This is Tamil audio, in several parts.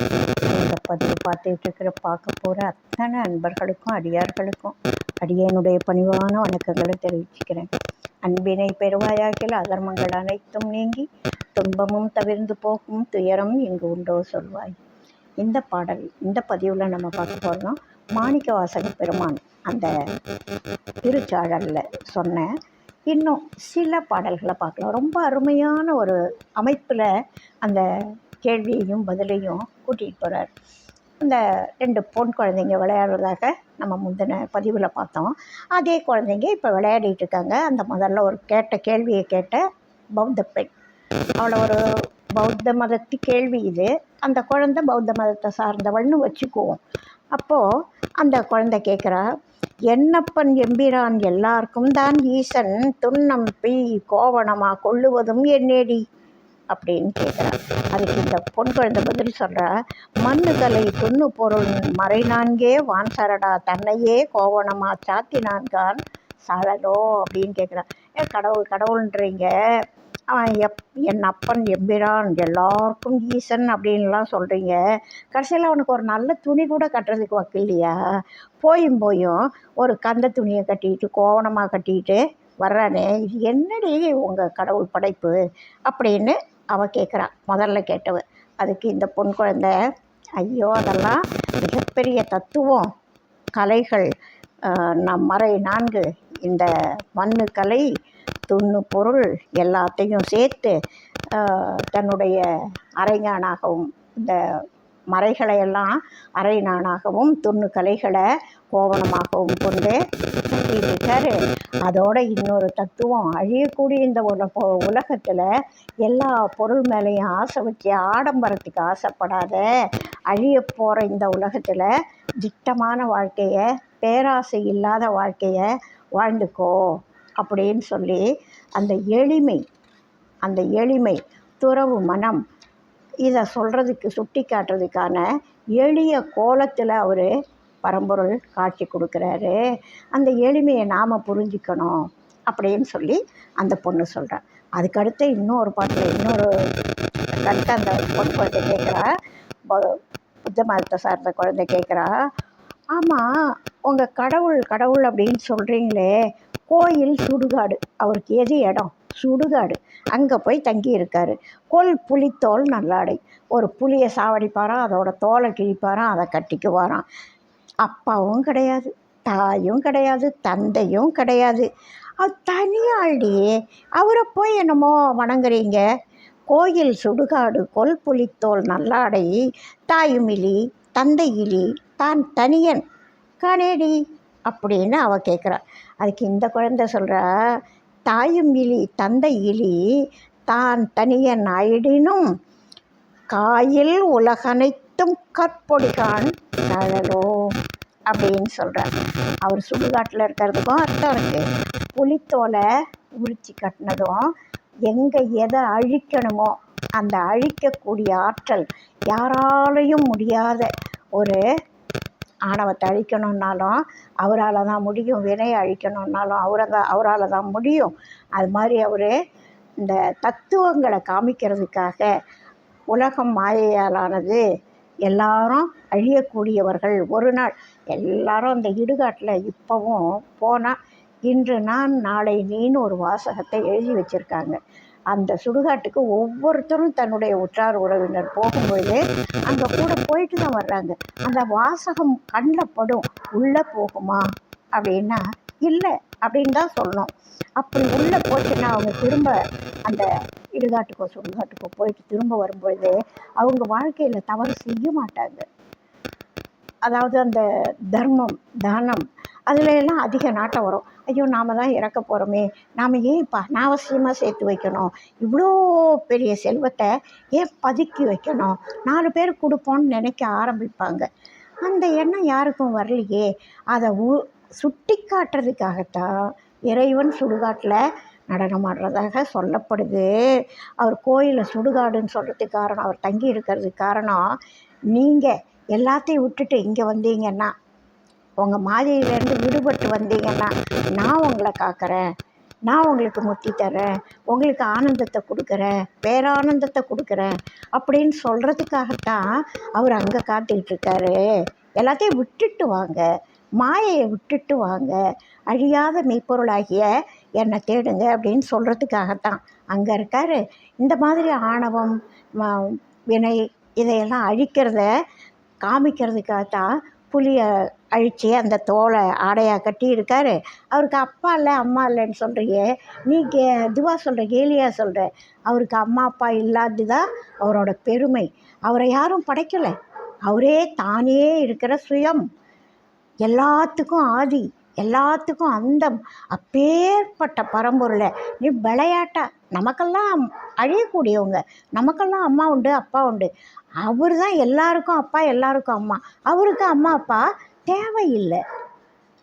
இந்த பதிவு பார்த்துட்டு இருக்கிற பார்க்க போகிற அத்தனை அன்பர்களுக்கும் அடியார்களுக்கும் அடியனுடைய பணிவான வணக்கங்களை தெரிவிச்சுக்கிறேன். அன்பினை பெறுவாயாகில் அதர்மங்கள் அனைத்தும் நீங்கி துன்பமும் தவிர்ந்து போகும் துயரம் இங்கு உண்டோ சொல்வாய். இந்த பாடல் இந்த பதிவில் நம்ம பார்க்க போகிறோம் மாணிக்க வாசக பெருமான் அந்த திருச்சாழலில் சொன்ன இன்னும் சில பாடல்களை பார்க்கலாம். ரொம்ப அருமையான ஒரு அமைப்பில் அந்த கேள்வியையும் பதிலையும் கூட்டிகிட்டு போகிறார் இந்த ரெண்டு பொன் குழந்தைங்க விளையாடுறதாக நம்ம முந்தின பதிவில் பார்த்தோம். அதே குழந்தைங்க இப்போ விளையாடிட்டு இருக்காங்க. அந்த முதல்ல ஒரு கேட்ட கேள்வியை கேட்ட பௌத்த பெண். அவளை ஒரு பௌத்த மதத்து கேள்வி இது. அந்த குழந்தை பௌத்த மதத்தை சார்ந்தவள்னு வச்சுக்குவோம். அப்போது அந்த குழந்தை கேட்குறா என்னப்பன் எம்பிரான்? எல்லாருக்கும் தான் ஈசன். துண்ணம் பி கோவணமாக கொள்ளுவதும் என்னேடி? அப்படின்னு கேட்குறான் அதுக்கு இந்த பொன் குழந்தை பதில் சொல்கிறா மண்ணு தலை துண்ணு பொருள் மறை நான்கே வான் சரடா தன்னையே கோவணமாக சாத்தினான்கான் சரடோ அப்படின்னு கேட்குறான் ஏ கடவுள் கடவுள்ன்றீங்க. அவன் எப் என் அப்பன் எம்பிரான் எல்லாருக்கும் ஈசன் அப்படின்லாம் சொல்கிறீங்க கடைசியில் அவனுக்கு ஒரு நல்ல துணி கூட கட்டுறதுக்கு வக்கு இல்லையா போயும் போயும் ஒரு கந்த துணியை கட்டிட்டு கோவணமாக கட்டிட்டு வர்றானே. இது என்னடி உங்கள் கடவுள் படைப்பு? அப்படின்னு அவள் கேட்குறான் முதல்ல கேட்டவ. அதுக்கு இந்த பொன் குழந்தை ஐயோ அதெல்லாம் மிகப்பெரிய தத்துவம். கலைகள் நம் மறை நான்கு இந்த மண்ணு கலை துண்ணு பொருள் எல்லாத்தையும் சேர்த்து தன்னுடைய அரைஞானாகவும் இந்த மறைகளை எல்லாம் அரைநானாகவும் துண்ணு கலைகளை கோவணமாகவும் கொண்டு கட்டியிருக்காரு அதோட இன்னொரு தத்துவம் அழியக்கூடிய இந்த உல உலகத்தில் எல்லா பொருள் மேலேயும் ஆசை வச்சு ஆடம்பரத்துக்கு ஆசைப்படாத அழிய போகிற இந்த உலகத்தில் திட்டமான வாழ்க்கையை பேராசை இல்லாத வாழ்க்கையை வாழ்ந்துக்கோ அப்படின்னு சொல்லி அந்த எளிமை அந்த எளிமை துறவு மனம் இதை சொல்கிறதுக்கு சுட்டி காட்டுறதுக்கான எளிய கோலத்தில் அவர் பரம்பொருள் காட்சி கொடுக்குறாரு. அந்த எளிமையை நாம் புரிஞ்சிக்கணும் அப்படின்னு சொல்லி அந்த பொண்ணு சொல்கிறார் அதுக்கடுத்து இன்னொரு பாட்டில் இன்னொரு கருத்து அந்த பொண்ணு குழந்தை கேட்குறா புத்த மதத்தை சார்ந்த குழந்தை கேட்குறா ஆமாம் உங்கள் கடவுள் கடவுள் அப்படின்னு சொல்கிறீங்களே கோயில் சுடுகாடு அவருக்கு எது இடம்? சுடுகாடு. அங்கே போய் தங்கி இருக்கார் கொல் புலித்தோல் நல்லாடை. ஒரு புளியை சாவடிப்பாராம் அதோட தோலை கிழிப்பாராம் அதை கட்டிக்குவாராம். அப்பாவும் கிடையாது தாயும் கிடையாது தந்தையும் கிடையாது. அது தனியாள்டி அவரை போய் என்னமோ வணங்குறீங்க. கோயில் சுடுகாடு கொல் புலித்தோல் நல்லாடை தாயும் தந்தையிலி தந்தை தான் தனியன். காணேடி அப்படின்னு அவள் கேட்குறா அதுக்கு இந்த குழந்தை சொல்கிறா தாயும் இலி தந்தை இலி தான் தனியன் ஆயிடினும் காயில் உலகனைத்தும் கற்பொடிகான் தழலோ அப்படின்னு சொல்கிறார் அவர் சுடுகாட்டில் இருக்கிறதுக்கும் அர்த்தம் இருக்குது புலித்தோலை உரிச்சி கட்டினதும் எங்கே எதை அழிக்கணுமோ அந்த அழிக்கக்கூடிய ஆற்றல் யாராலையும் முடியாத ஒரு ஆணவத்தை அழிக்கணுன்னாலும் அவரால் தான் முடியும். வினையை அழிக்கணுன்னாலும் அவரை தான் அவரால் தான் முடியும். அது மாதிரி அவர் இந்த தத்துவங்களை காமிக்கிறதுக்காக உலகம் மாயையாலானது எல்லாரும் அழியக்கூடியவர்கள். ஒரு நாள் எல்லாரும் அந்த இடுகாட்டில் இப்போவும் போனால் இன்று நான் நாளை நீன்னு ஒரு வாசகத்தை எழுதி வச்சுருக்காங்க. அந்த சுடுகாட்டுக்கு ஒவ்வொருத்தரும் தன்னுடைய உற்றார் உறவினர் போகும்பொழுது அங்கே கூட போயிட்டு தான் வர்றாங்க. அந்த வாசகம் கண்ணில் படும் உள்ளே போகுமா? அப்படின்னா இல்லை அப்படின்னு தான் சொல்லணும். அப்படி உள்ளே போச்சுன்னா அவங்க திரும்ப அந்த இடுகாட்டுக்கோ சுடுகாட்டுக்கோ போயிட்டு திரும்ப வரும்பொழுது அவங்க வாழ்க்கையில் தவறு செய்ய மாட்டாங்க. அதாவது அந்த தர்மம் தானம் அதில் எல்லாம் அதிக நாட்டம் வரும். ஐயோ நாம் தான் இறக்க போகிறோமே நாம் ஏன் இப்போ அனாவசியமாக சேர்த்து வைக்கணும். இவ்வளோ பெரிய செல்வத்தை ஏன் பதுக்கி வைக்கணும்? நாலு பேர் கொடுப்போம்னு நினைக்க ஆரம்பிப்பாங்க. அந்த எண்ணம் யாருக்கும் வரலையே. அதை உ சுட்டி காட்டுறதுக்காகத்தான் இறைவன் சுடுகாட்டில் நடனமாடுறதாக சொல்லப்படுது. அவர் கோயிலை சுடுகாடுன்னு சொல்கிறதுக்கு காரணம் அவர் தங்கி இருக்கிறதுக்கு காரணம் நீங்கள் எல்லாத்தையும் விட்டுட்டு இங்கே வந்தீங்கன்னா உங்கள் மாதிரியிலேருந்து விடுபட்டு வந்தீங்கன்னா நான் உங்களை காக்கிறேன். நான் உங்களுக்கு முத்தி தரேன் உங்களுக்கு ஆனந்தத்தை கொடுக்குறேன். பேரானந்தத்தை கொடுக்குறேன். அப்படின்னு சொல்கிறதுக்காகத்தான் அவர் அங்கே காத்துக்கிட்டு இருக்காரு எல்லாத்தையும் விட்டுட்டு வாங்க. மாயையை விட்டுட்டு வாங்க. அழியாத மெய்ப்பொருளாகிய என்னை தேடுங்க அப்படின்னு சொல்கிறதுக்காகத்தான் அங்கே இருக்கார். இந்த மாதிரி ஆணவம் வினை இதையெல்லாம் அழிக்கிறத காமிக்கிறதுக்காகத்தான் புலியை அழித்து அந்த தோலை ஆடையாக கட்டி இருக்காரு அவருக்கு அப்பா இல்லை அம்மா இல்லைன்னு சொல்கிறியே நீ கே இதுவாக சொல்கிற கேலியாக சொல்கிற அவருக்கு அம்மா அப்பா இல்லாதது தான் அவரோட பெருமை. அவரை யாரும் படைக்கலை. அவரே தானே இருக்கிற சுயம். எல்லாத்துக்கும் ஆதி. எல்லாத்துக்கும் அந்த அப்பேற்பட்ட பரம்பொருளை. நீ விளையாட்டா நமக்கெல்லாம் அழியக்கூடியவங்க. நமக்கெல்லாம் அம்மா உண்டு அப்பா உண்டு. அவர் தான் எல்லாருக்கும் அப்பா எல்லாருக்கும் அம்மா. அவருக்கு அம்மா அப்பா தேவையில்லை.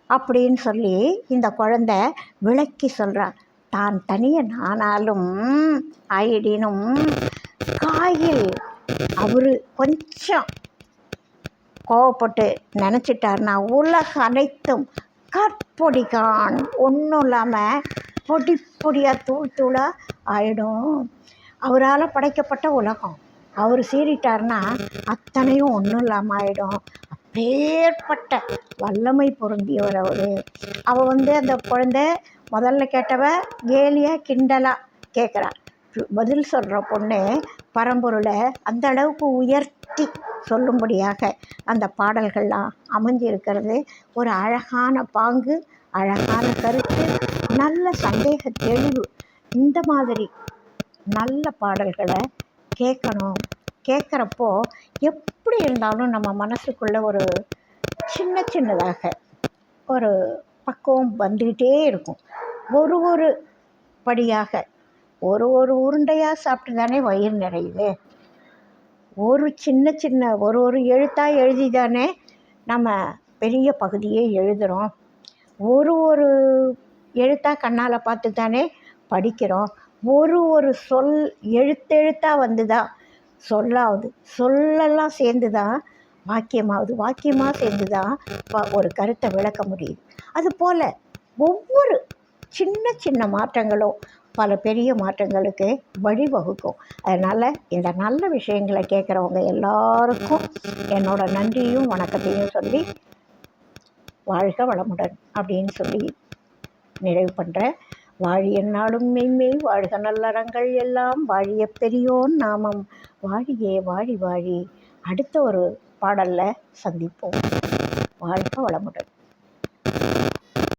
அப்படின்னு சொல்லி இந்த குழந்தை விளக்கி சொல்கிறா தான் தனிய நானாலும் ஆயிடினும் காயில். அவர் கொஞ்சம் கோவப்பட்டு நினச்சிட்டாருன்னா உலக அனைத்தும் கற்பொடிகான் ஒன்றும் இல்லாமல் பொடி பொடியாக தூள் தூளாக ஆயிடும். அவரால் படைக்கப்பட்ட உலகம். அவர் சீறிட்டார்னா அத்தனையும் ஒன்றும் இல்லாமல் ஆயிடும். அப்பேற்பட்ட வல்லமை பொருந்தியவர் அவர். அவள் வந்து அந்த குழந்தை முதல்ல கேட்டவ கேலியாக கிண்டலாக கேட்குறா பதில் சொல்கிற பொண்ணு பரம்பொருளை அந்த அளவுக்கு உயர்த்தி சொல்லும்படியாக அந்த பாடல்கள்லாம் அமைஞ்சிருக்கிறது. ஒரு அழகான பாங்கு அழகான கருத்து நல்ல சந்தேக தெளிவு. இந்த மாதிரி நல்ல பாடல்களை கேட்கணும். கேட்குறப்போ எப்படி இருந்தாலும் நம்ம மனசுக்குள்ள ஒரு சின்ன சின்னதாக ஒரு பக்குவம் வந்துக்கிட்டே இருக்கும். ஒரு ஒரு படியாக ஒரு ஒரு உருண்டையாக சாப்பிட்டு தானே வயிறு நிறையுது? ஒரு சின்ன சின்ன ஒரு ஒரு எழுத்தாக எழுதி தானே நம்ம பெரிய பகுதியே எழுதுகிறோம் ஒரு ஒரு எழுத்தாக கண்ணால் பார்த்து தானே படிக்கிறோம். ஒரு ஒரு சொல் எழுத்தெழுத்தாக வந்து தான் சொல்லாவது. சொல்லெல்லாம் சேர்ந்து தான் வாக்கியமாவது. வாக்கியமாக சேர்ந்து தான் ப- ஒரு கருத்தை விளக்க முடியுது. அதுபோல் ஒவ்வொரு சின்ன சின்ன மாற்றங்களும் பல பெரிய மாற்றங்களுக்கு வழிவகுக்கும். அதனால் இந்த நல்ல விஷயங்களை கேட்குறவங்க எல்லாருக்கும் என்னோட நன்றியும் வணக்கத்தையும் சொல்லி வாழ்க வளமுடன் அப்படின்னு சொல்லி நிறைவு பண்ணுறேன் வாழிய நாடும் மெய்மெய் வாழ்க நல்லறங்கள் எல்லாம் வாழிய பெரியோன் நாமம். வாழியே வாழி வாழி. அடுத்த ஒரு பாடலில் சந்திப்போம். வாழ்க வளமுடன்.